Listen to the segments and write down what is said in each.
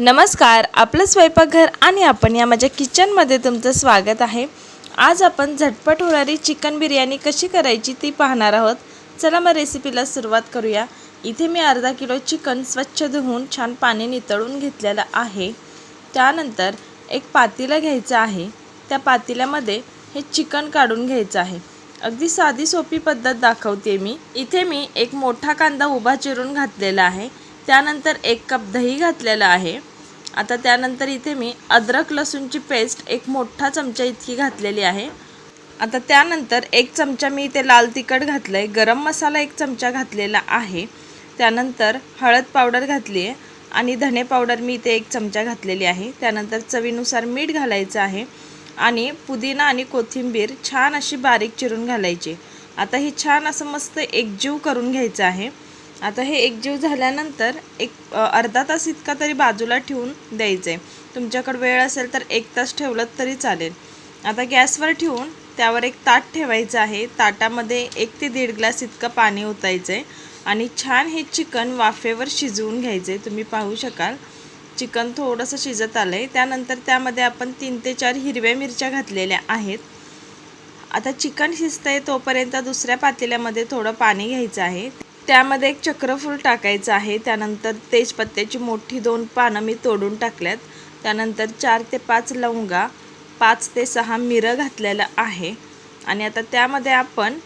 नमस्कार आपलं स्वयंपाकघर आणि आपण या माझ्या किचनमध्ये तुमचं स्वागत आहे. आज आपण झटपट होणारी चिकन बिर्याणी कशी करायची ती पाहणार आहोत. चला मग रेसिपीला सुरुवात करूया. इथे मी अर्धा किलो चिकन स्वच्छ धुवून छान पाणी नितळून घेतलेलं आहे. त्यानंतर एक पातीला घ्यायचं आहे. त्या पातेल्यामध्ये हे चिकन काढून घ्यायचं आहे. अगदी साधी सोपी पद्धत दाखवते मी. इथे मी एक मोठा कांदा उभा चिरून घातलेला आहे. त्यानंतर एक कप दही घातलेलं आहे. आता त्यानंतर इथे मी अद्रक लसूणची पेस्ट एक मोठा चमचा इतकी घातलेली आहे. आता त्यानंतर एक चमचा मी इथे लाल तिखट घातलं आहे गरम मसाला एक चमचा घातलेला आहे. त्यानंतर हळद पावडर घातली आहे आणि धने पावडर मी इथे एक चमचा घातलेली आहे. त्यानंतर चवीनुसार मीठ घालायचं आहे आणि पुदिना आणि कोथिंबीर छान अशी बारीक चिरून घालायची. आता हे छान असं मस्त एकजीव करून घ्यायचं आहे. आता हे एकजीव झाल्यानंतर एक अर्धा तास इतका तरी बाजूला ठेवून द्यायचं. आहे तुमच्याकडे वेळ असेल तर एक तास ठेवलं तरी चालेल. आता गॅसवर ठेवून त्यावर एक ताट ठेवायचं आहे. ताटामध्ये एक ते दीड ग्लास इतकं पाणी ओतायचं आहे आणि छान हे चिकन वाफेवर शिजवून घ्यायचं. आहे तुम्ही पाहू शकाल. चिकन थोडंसं शिजत आलं आहे त्यानंतर त्यामध्ये आपण तीन ते चार हिरव्या मिरच्या घातलेल्या आहेत. आता चिकन शिजतंय तोपर्यंत दुसऱ्या पातेल्यामध्ये थोडं पाणी घ्यायचं आहे. त्यामध्ये एक चक्रफूल टाकायचं आहे. त्यानंतर तेजपत्त्याची मोठी दोन पानं मी तोडून टाकल्यात. त्यानंतर चार ते पाच लवंगा पाच ते सहा मिरं घातलेलं आहे. आणि आता त्यामध्ये आपण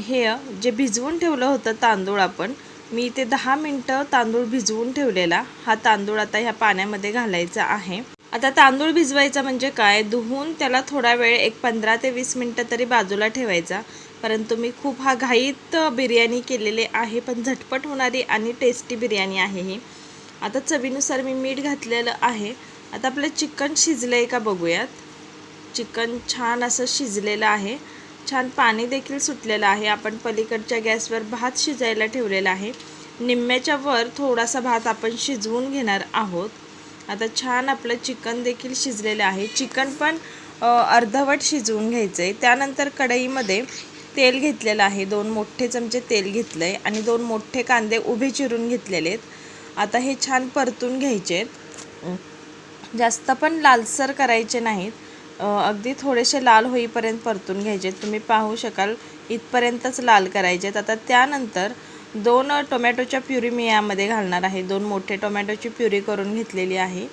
हे जे भिजवून ठेवलं होतं तांदूळ आपण मी इथे दहा मिनटं तांदूळ भिजवून ठेवलेला. हा तांदूळ आता ह्या पाण्यामध्ये घालायचा आहे. आता तांदूळ भिजवायचा म्हणजे काय? धुवून त्याला थोडा वेळ एक पंधरा ते वीस मिनटं तरी बाजूला ठेवायचा. परंतु मी खूप हा घाईत बिर्याणी केलेले आहे पण झटपट होणारी आणि टेस्टी बिर्याणी आहे ही. आता चवीनुसार मी मीठ घातलेलं आहे. आता आपलं चिकन शिजलं आहे का बघूयात. चिकन छान असं शिजलेलं आहे. छान पाणी देखील सुटलेलं आहे. आपण पलीकडच्या गॅसवर भात शिजायला ठेवलेला आहे. निम्म्याच्या वर थोडासा भात आपण शिजवून घेणार आहोत. आता छान आपलं चिकन देखील शिजलेलं आहे. चिकन पण अर्धवट शिजवून घ्यायचं आहे त्यानंतर कढईमध्ये तेल घेतलेलं आहे. दोन मोठे चमचे तेल घेतलं आहे आणि दोन मोठे कांदे उभे चिरून घेतलेले आहेत. आता हे छान परतून घ्यायचे आहेत. जास्त पण लालसर करायचे नाहीत. अगदी थोडेसे लाल होईपर्यंत परतून घ्यायचे तुम्ही पाहू शकाल इथपर्यंतच लाल करायचे आहेत. आता त्यानंतर दोन टोमॅटोच्या प्युरी मी यामध्ये घालणार आहे. दोन मोठे टोमॅटोची प्युरी करून घेतलेली आहे.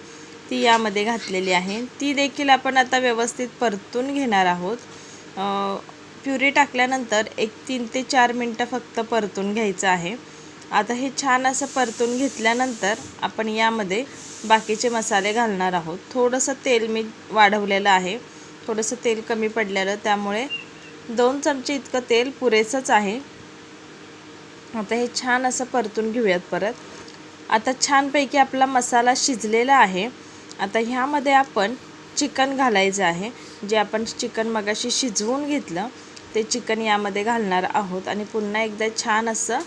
ती यामध्ये घातलेली आहे. ती देखील आपण आता व्यवस्थित परतून घेणार आहोत. प्युरी टाकल्यानंतर एक तीन ते चार मिनटं फक्त परतून घ्यायचं आहे. आता हे छान असं परतून घेतल्यानंतर आपण यामध्ये बाकीचे मसाले घालणार आहोत. थोडंसं तेल मी वाढवलेलं आहे. थोडंसं तेल कमी पडलेलं त्यामुळे दोन चमचे इतकं तेल पुरेसंच आहे. आता हे छान असं परतून घेऊयात परत. आता छानपैकी आपला मसाला शिजलेला आहे. आता ह्यामध्ये आपण चिकन घालायचं आहे. जे आपण चिकन मगाशी शिजवून घेतलं ते चिकन यामध्ये घालणार आहोत. आणि पुन्हा एकदा छान असं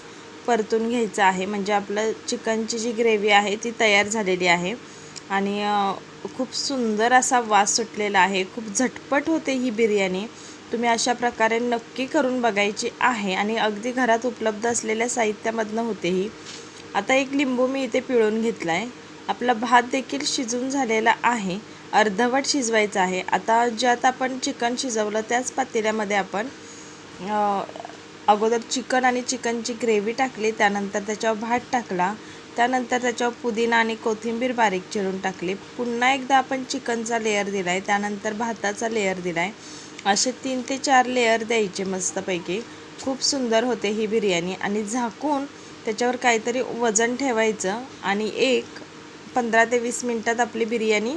परतून घ्यायचं आहे. म्हणजे आपलं चिकनची जी ग्रेव्ही आहे ती तयार झालेली आहे. आणि खूप सुंदर असा वास सुटलेला आहे. खूप झटपट होते ही बिर्याणी. तुम्ही अशा प्रकारे नक्की करून बघायची आहे. आणि अगदी घरात उपलब्ध असलेल्या साहित्यामधनं होते ही. आता एक लिंबू मी इथे पिळून घेतला आहे आपला भात देखील शिजून झालेला आहे. अर्धवट शिजवायचं आहे. आता ज्यात आपण चिकन शिजवलं त्याच पातेल्यामध्ये आपण अगोदर चिकन आणि चिकनची ग्रेव्ही टाकली त्यानंतर त्याच्यावर भात टाकला त्यानंतर त्याच्यावर पुदिना आणि कोथिंबीर बारीक चिरून टाकली. पुन्हा एकदा आपण चिकनचा लेअर दिला आहे त्यानंतर भाताचा लेअर दिला आहे असे तीन ते चार लेअर द्यायचे मस्तपैकी. खूप सुंदर होते ही बिर्याणी. आणि झाकून त्याच्यावर काहीतरी वजन ठेवायचं आणि एक पंधरा ते वीस मिनटात आपली बिर्याणी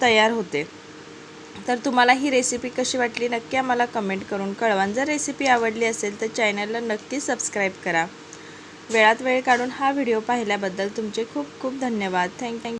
तयार होते. तर तुम्हाला ही रेसिपी कशी वाटली नक्की आम्हाला कमेंट करून कळवा. जर रेसिपी आवडली असेल तर चॅनलला नक्की सबस्क्राईब करा. वेळात वेळ काढून हा व्हिडिओ पाहिल्याबद्दल तुमचे खूप खूप धन्यवाद. Thank thank